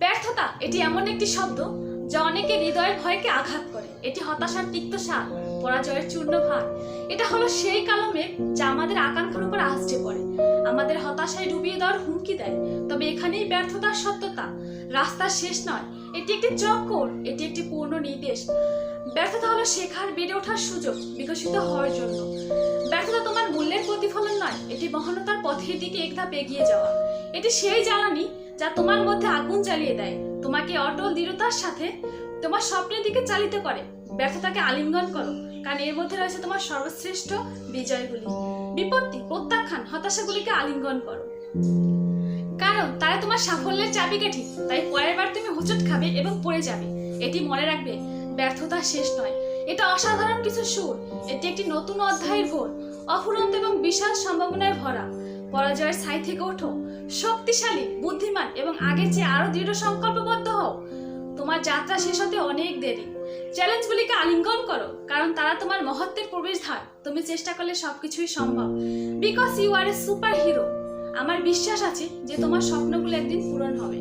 ব্যর্থতা, এটি এমন একটি শব্দ যা অনেকে হৃদয়ের ভয়কে আঘাত করে। এটি হতাশার তিক্ত সার পরাজয়ের চূর্ণ ভার। এটা হলো সেই কালো মেঘ যা আমাদের আকাঙ্ক্ষার উপর আসছে পড়ে আমাদের হতাশায় ডুবিয়ে দেওয়ার হুমকি দেয়। তবে এখানেই ব্যর্থতার সত্যতা, রাস্তা শেষ নয়। এটি একটি চক্কর এটি একটি পূর্ণ নির্দেশ। ব্যর্থতা হলো শেখার, বেড়ে ওঠার সুযোগ বিকশিত হওয়ার জন্য। ব্যর্থতা তোমার মূল্যের প্রতিফলন নয়, এটি মহানতার পথের দিকে এক ধাপ এগিয়ে যাওয়া। এটি সেই জ্বালানি যা তোমার মধ্যে আগুন জ্বালিয়ে দেয়। তোমাকে অটল দৃঢ়তার সাথে তোমার স্বপ্নের দিকে চালিত করে। ব্যর্থতাকে আলিঙ্গন করো, কারণ এর মধ্যে রয়েছে তোমার সর্বশ্রেষ্ঠ বিজয়গুলি। বিপত্তি, প্রত্যাখ্যান, হতাশাগুলিকে আলিঙ্গন করো। কারণ তারা তোমার সাফল্যের চাবিকাঠি, তাই পরের বার তুমি হোঁচট খাবে এবং পড়ে যাবে। এটি মনে রাখবে, ব্যর্থতা শেষ নয়। এটা অসাধারণ কিছু সুর। এটি একটি নতুন অধ্যায়ের ভোর, অফুরন্ত এবং বিশাল সম্ভাবনায় ভরা। পরাজয়ের ছাই থেকে ওঠো। শক্তিশালী, বুদ্ধিমান এবং আগের চেয়ে আরও দৃঢ় সংকল্পবদ্ধ হও। তোমার যাত্রা শেষ হতে অনেক দেরি। চ্যালেঞ্জগুলিকে আলিঙ্গন করো, কারণ তারা তোমার মহত্বের প্রবেশ ধার তুমি চেষ্টা করলে সবকিছুই সম্ভব। Because you are a super hero আমার বিশ্বাস আছে যে তোমার স্বপ্নগুলো একদিন পূরণ হবে।